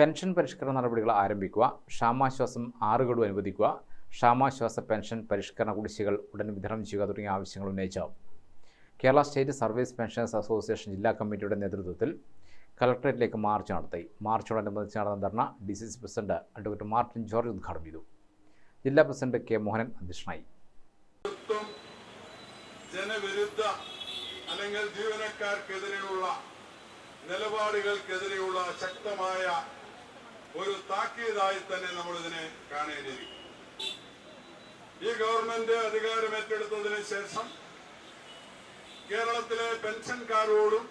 Pension പരിഷ്കരണ നടപടികൾ ആരംഭിക്കുക. ക്ഷാമാശ്വാസം ആറ് ഗഡു അനുവദിക്കുക. ക്ഷാമാശ്വാസ പെൻഷൻ പരിഷ്കരണ കുടിശ്ശികൾ ഉടൻ വിതരണം ചെയ്യുക തുടങ്ങിയ ആവശ്യങ്ങൾ ഉന്നയിച്ചു Kerala state service pensioners association ജില്ലാ കമ്മിറ്റിയുടെ നേതൃത്വത്തിൽ കലക്ടറേറ്റിലേക്ക് മാർച്ച് നടത്തി. മാർച്ചോടനുബന്ധിച്ച് നടന്ന dharna D C C president advocate Martin George ഉദ്ഘാടനം ചെയ്തു. ജില്ലാ പ്രസിഡന്റ് കെ മോഹനൻ അധ്യക്ഷനായി. ജനവിരുദ്ധ അല്ലെങ്കിൽ ജീവനക്കാർക്കെതിരെയുള്ള നിലപാടുകൾക്കെതിരെയുള്ള ശക്തമായ താക്കീതായി തന്നെ നമ്മൾ ഇതിനെ കാണേണ്ടിയിരിക്കും ഈ ഗവൺമെന്റ് അധികാരം ഏറ്റെടുത്തതിന് ശേഷം കേരളത്തിലെ പെൻഷൻകാരോടും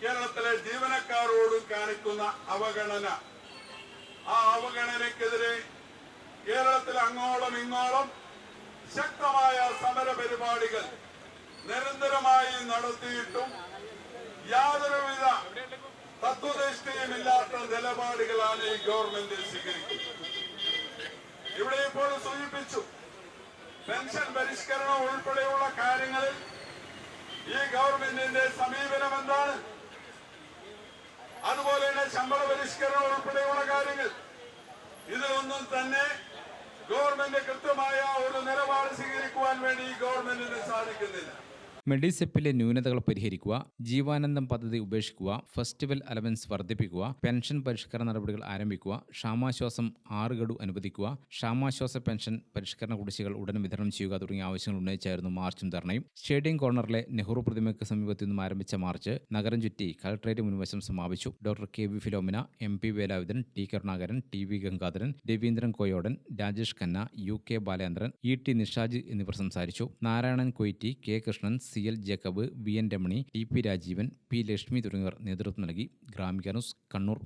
കേരളത്തിലെ ജീവനക്കാരോടും കാണിക്കുന്ന അവഗണന. ആ അവഗണനയ്ക്കെതിരെ കേരളത്തിൽ അങ്ങോളം ഇങ്ങോളം ശക്തമായ സമര പരിപാടികൾ നിരന്തരമായി നടത്തിയിട്ടും തത്വനിഷ്ഠയുമില്ലാത്ത നിലപാടുകളാണ് ഈ ഗവൺമെന്റ് സ്വീകരിക്കുന്നത്. ഇവിടെ ഇപ്പോൾ സൂചിപ്പിച്ചു പെൻഷൻ പരിഷ്കരണം ഉൾപ്പെടെയുള്ള കാര്യങ്ങളിൽ ഈ ഗവൺമെന്റിന്റെ സമീപനം എന്താണ്? അതുപോലെ തന്നെ ശമ്പള പരിഷ്കരണം ഉൾപ്പെടെയുള്ള കാര്യങ്ങൾ. ഇതിലൊന്നും തന്നെ ഗവൺമെന്റ് കൃത്യമായ ഒരു നിലപാട് സ്വീകരിക്കുവാൻ വേണ്ടി ഈ ഗവൺമെന്റിന് സാധിക്കുന്നില്ല. മെഡിസെപ്പിലെ ന്യൂനതകൾ പരിഹരിക്കുക ജീവാനന്ദം പദ്ധതി ഉപേക്ഷിക്കുക ഫെസ്റ്റിവൽ അലവൻസ് വർദ്ധിപ്പിക്കുക പെൻഷൻ പരിഷ്കരണ നടപടികൾ ആരംഭിക്കുക ക്ഷാമാശ്വാസം ആറ് ഗഡു അനുവദിക്കുക ക്ഷാമാശ്വാസ പെൻഷൻ പരിഷ്കരണ കുടിശ്ശികൾ ഉടൻ വിതരണം ചെയ്യുക തുടങ്ങിയ ആവശ്യങ്ങൾ ഉന്നയിച്ചായിരുന്നു മാർച്ചും ധർണയും. സ്റ്റേഡിയം കോർണറിലെ നെഹ്റു പ്രതിമയ്ക്ക് സമീപത്തു നിന്നും ആരംഭിച്ച മാർച്ച് നഗരം ചുറ്റി കളക്ടറേറ്റ് മുൻവശം സമാപിച്ചു. Doctor K V Philomina M P Velayudhan T Karunakaran T V Gangadharan Raveendran Koyodan Rajesh Khanna U K Balendran E T Nishaj എന്നിവർ സംസാരിച്ചു. Narayanan Koitti K Krishnan C L Jacob V N Ramani T P Rajeevan P Lakshmi തുടങ്ങിയവർ നേതൃത്വം നൽകി. Gramika news Kannur.